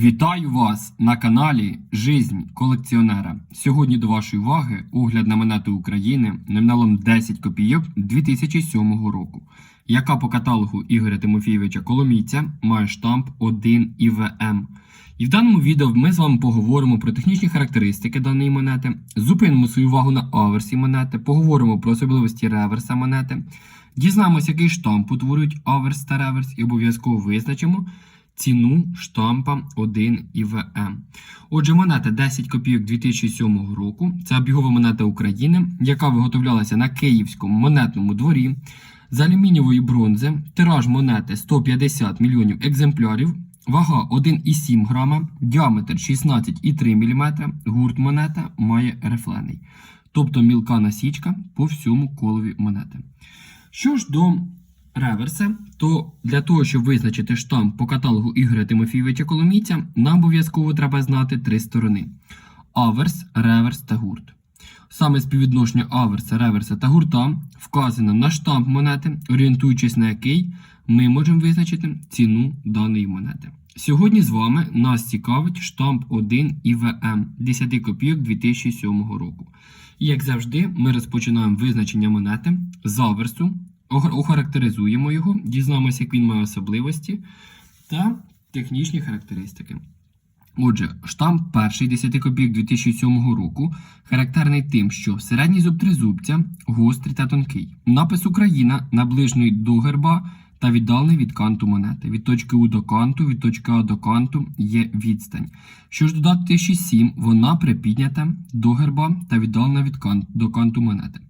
Вітаю вас на каналі Жизнь колекціонера. Сьогодні до вашої уваги огляд на монету України номіналом 10 копійок 2007 року, яка по каталогу Ігоря Тимофійовича Коломійця має штамп 1 ІВМ. І в даному відео ми з вами поговоримо про технічні характеристики даної монети, зупинимо свою увагу на аверсі монети, поговоримо про особливості реверса монети, дізнаємося, який штамп утворюють аверс та реверс, і обов'язково визначимо ціну штампа 1 ІВМ. Отже, монета 10 копійок 2007 року. Це обігова монета України, яка виготовлялася на Київському монетному дворі з алюмінієвої бронзи. Тираж монети 150 мільйонів екземплярів. Вага 1,7 грама, діаметр 16,3 мм, гурт монета має рифлений, тобто мілка насічка по всьому колові монети. Що ж до реверса, то для того, щоб визначити штамп по каталогу Ігоря Тимофійовича Коломійця, нам обов'язково треба знати три сторони: аверс, реверс та гурт. Саме співвідношення аверса, реверса та гурта вказано на штамп монети, орієнтуючись на який ми можемо визначити ціну даної монети. Сьогодні з вами нас цікавить штамп 1 ІВМ 10 копійок 2007 року. І як завжди, ми розпочинаємо визначення монети з аверсу, охарактеризуємо його, дізнаємося, як він має особливості та технічні характеристики. Отже, штамп перший 10 копійок 2007 року характерний тим, що середній зуб тризубця гострий та тонкий. Напис Україна наближений до герба та віддалений від канту монети. Від точки У до канту, від точки А до канту є відстань. Що ж додати 1007, вона припіднята до герба та віддалена від кан- до канту монети.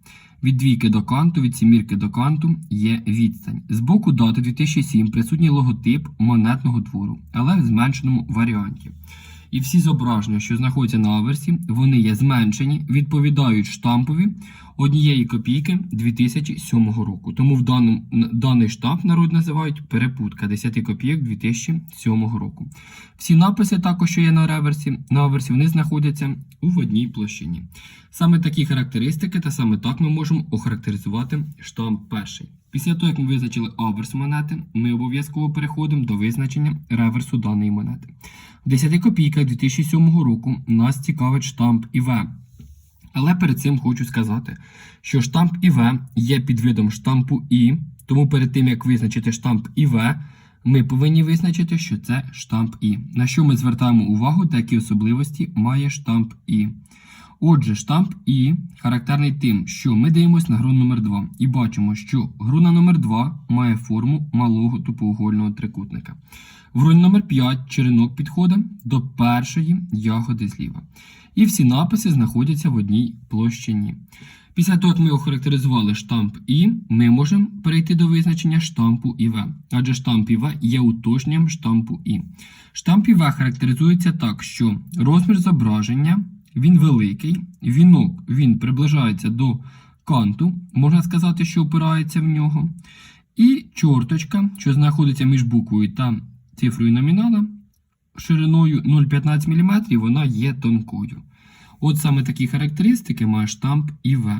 Від двійки до канту, від сімірки до канту є відстань. З боку дати 2007 присутній логотип монетного двору, але в зменшеному варіанті. І всі зображення, що знаходяться на аверсі, вони є зменшені, відповідають штампові однієї копійки 2007 року. Тому в даному, даний штамп народ називають перепутка 10 копійок 2007 року. Всі написи, також що є на реверсі, на аверсі, вони знаходяться у одній площині. Саме такі характеристики, та саме так ми можемо охарактеризувати штамп перший. Після того, як ми визначили аверс монети, ми обов'язково переходимо до визначення реверсу даної монети. В 10 копійках 2007 року нас цікавить штамп ІВ. Але перед цим хочу сказати, що штамп ІВ є підвидом штампу І, тому перед тим як визначити штамп ІВ, ми повинні визначити, що це штамп І. На що ми звертаємо увагу та які особливості має штамп І. Отже, штамп І характерний тим, що ми дивимося на гру номер 2 і бачимо, що груна номер 2 має форму малого тупоугольного трикутника. В груні номер 5 черенок підходить до першої ягоди зліва. І всі написи знаходяться в одній площині. Після того, як ми охарактеризували штамп І, ми можемо перейти до визначення штампу ІВ, адже штамп ІВ є уточненням штампу І. Штамп ІВ характеризується так, що розмір зображення він великий, вінок він приближається до канту, можна сказати, що опирається в нього. І чорточка, що знаходиться між буквою та цифрою номінала, шириною 0,15 мм, вона є тонкою. От саме такі характеристики має штамп ІВ.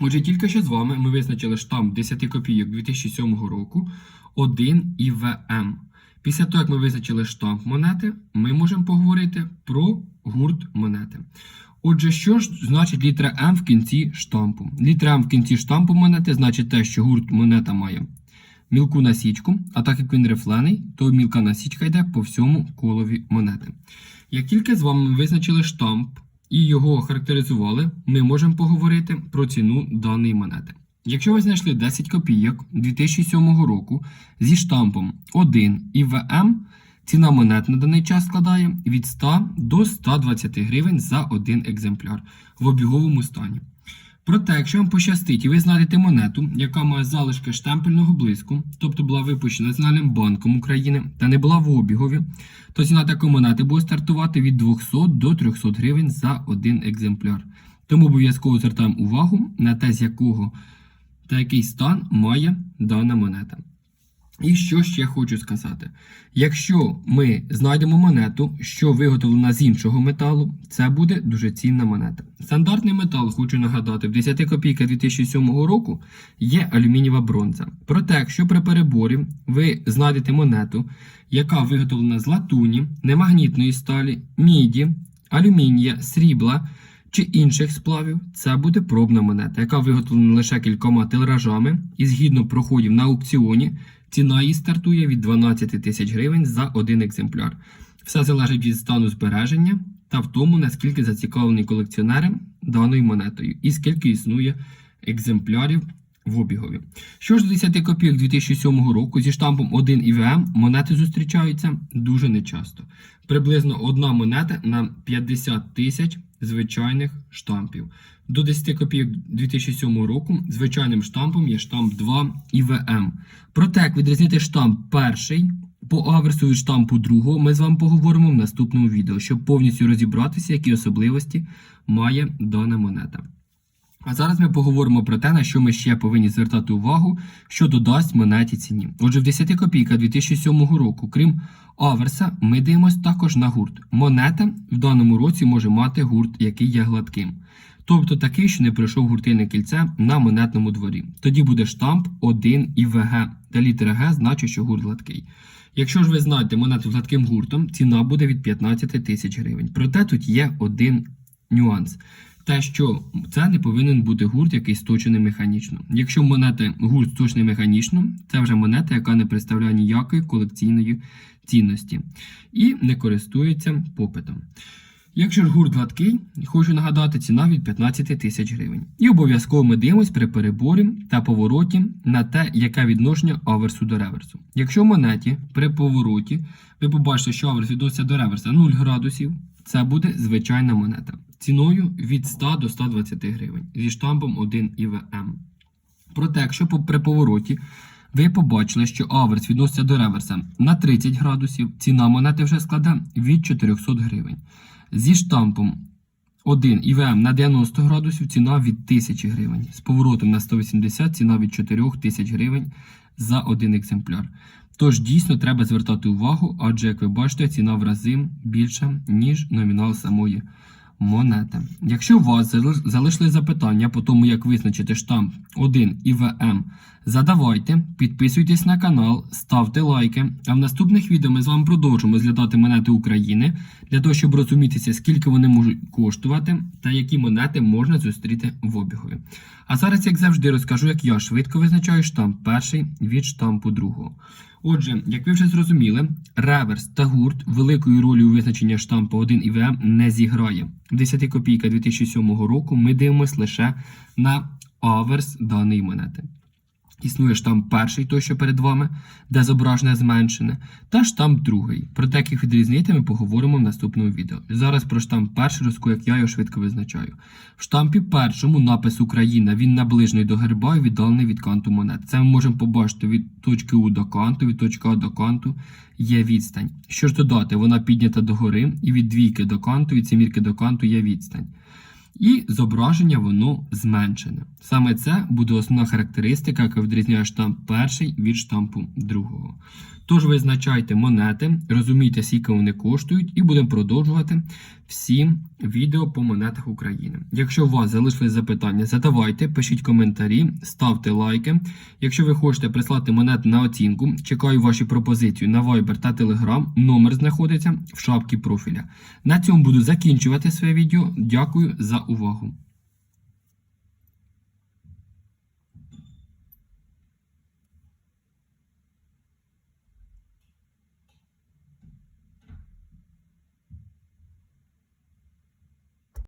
Отже, тільки що з вами ми визначили штамп 10 копійок 2007 року 1 ІВМ. Після того, як ми визначили штамп монети, ми можемо поговорити про гурт монети. Отже, що ж значить літера М в кінці штампу? Літера М в кінці штампу монети значить те, що гурт монета має мілку насічку, а так як він рифлений, то мілка насічка йде по всьому колові монети. Як тільки з вами визначили штамп і його характеризували, ми можемо поговорити про ціну даної монети. Якщо ви знайшли 10 копійок 2007 року зі штампом 1 ІВМ, ціна монет на даний час складає від 100 до 120 гривень за один екземпляр в обіговому стані. Проте, якщо вам пощастить і ви знайдете монету, яка має залишки штемпельного блиску, тобто була випущена Національним банком України та не була в обігові, то ціна такої монети буде стартувати від 200 до 300 гривень за один екземпляр. Тому обов'язково звертаємо увагу на те, з якого та який стан має дана монета. І що ще хочу сказати? Якщо ми знайдемо монету, що виготовлена з іншого металу, це буде дуже цінна монета. Стандартний метал, хочу нагадати, в 10 копійка 2007 року є алюмінієва бронза. Проте, якщо при переборі ви знайдете монету, яка виготовлена з латуні, немагнітної сталі, міді, алюмінія, срібла чи інших сплавів, це буде пробна монета, яка виготовлена лише кількома тиражами і згідно проходів на аукціоні. Ціна її стартує від 12 тисяч гривень за один екземпляр. Все залежить від стану збереження та в тому, наскільки зацікавлені колекціонери даною монетою і скільки існує екземплярів в обігові. Що ж до 10 копійок 2007 року зі штампом 1 ІВМ монети зустрічаються дуже нечасто. Приблизно одна монета на 50 тисяч звичайних штампів. До 10 копійок 2007 року звичайним штампом є штамп 2 ІВМ. Проте, як відрізнити штамп перший по аверсу від штампу другого, ми з вами поговоримо в наступному відео, щоб повністю розібратися, які особливості має дана монета. А зараз ми поговоримо про те, на що ми ще повинні звертати увагу, що додасть монеті ціні. Отже, в 10 копійка 2007 року, крім аверса, ми дивимося також на гурт. Монета в даному році може мати гурт, який є гладким. Тобто такий, що не пройшов гуртильне кільце на монетному дворі. Тоді буде штамп 1 і ВГ, та літера Г значить, що гурт гладкий. Якщо ж ви знаєте монету з гладким гуртом, ціна буде від 15 тисяч гривень. Проте тут є один нюанс. Те, що це не повинен бути гурт, який сточений механічно. Якщо монета гурт сточений механічно, це вже монета, яка не представляє ніякої колекційної цінності і не користується попитом. Якщо ж гурт гладкий, хочу нагадати, ціна від 15 тисяч гривень. І обов'язково ми дивимося при переборі та повороті на те, яке відношення аверсу до реверсу. Якщо в монеті при повороті ви побачите, що аверс відноситься до реверса 0 градусів, це буде звичайна монета ціною від 100 до 120 гривень зі штампом 1 ІВМ. Проте, якщо при повороті ви побачили, що аверс відноситься до реверса на 30 градусів, ціна монети вже складе від 400 гривень. Зі штампом 1 ІВМ на 90 градусів ціна від 1000 гривень. З поворотом на 180 ціна від 4000 гривень за один екземпляр. Тож дійсно треба звертати увагу, адже, як ви бачите, ціна в рази більша, ніж номінал самої монети. Якщо у вас залишили запитання по тому, як визначити штамп 1 ІВМ, задавайте, підписуйтесь на канал, ставте лайки. А в наступних відео ми з вами продовжимо розглядати монети України для того, щоб розумітися, скільки вони можуть коштувати та які монети можна зустріти в обігові. А зараз, як завжди, розкажу, як я швидко визначаю штамп перший від штампу другого. Отже, як ви вже зрозуміли, реверс та гурт великої ролі у визначенні штампу 1 ІВМ не зіграє. В 10 копійка 2007 року ми дивимося лише на аверс даної монети. Існує штамп перший, той, що перед вами, де зображене зменшене, та штамп другий. Про те, як їх відрізнити, ми поговоримо в наступному відео. Зараз про штамп перший розкажу, як я його швидко визначаю. В штампі першому напис Україна він наближений до герба і віддалений від канту монет. Це ми можемо побачити від точки У до канту, від точки А до канту є відстань. Що ж додати, вона піднята догори, і від двійки до канту, від сімірки до канту є відстань. І зображення воно зменшене. Саме це буде основна характеристика, яка відрізняє штамп перший від штампу другого. Тож визначайте монети, розумійте, скільки вони коштують, і будемо продовжувати всі відео по монетах України. Якщо у вас залишились запитання, задавайте, пишіть коментарі, ставте лайки. Якщо ви хочете прислати монети на оцінку, чекаю ваші пропозиції на Viber та Telegram. Номер знаходиться в шапці профіля. На цьому буду закінчувати своє відео. Дякую за увагу.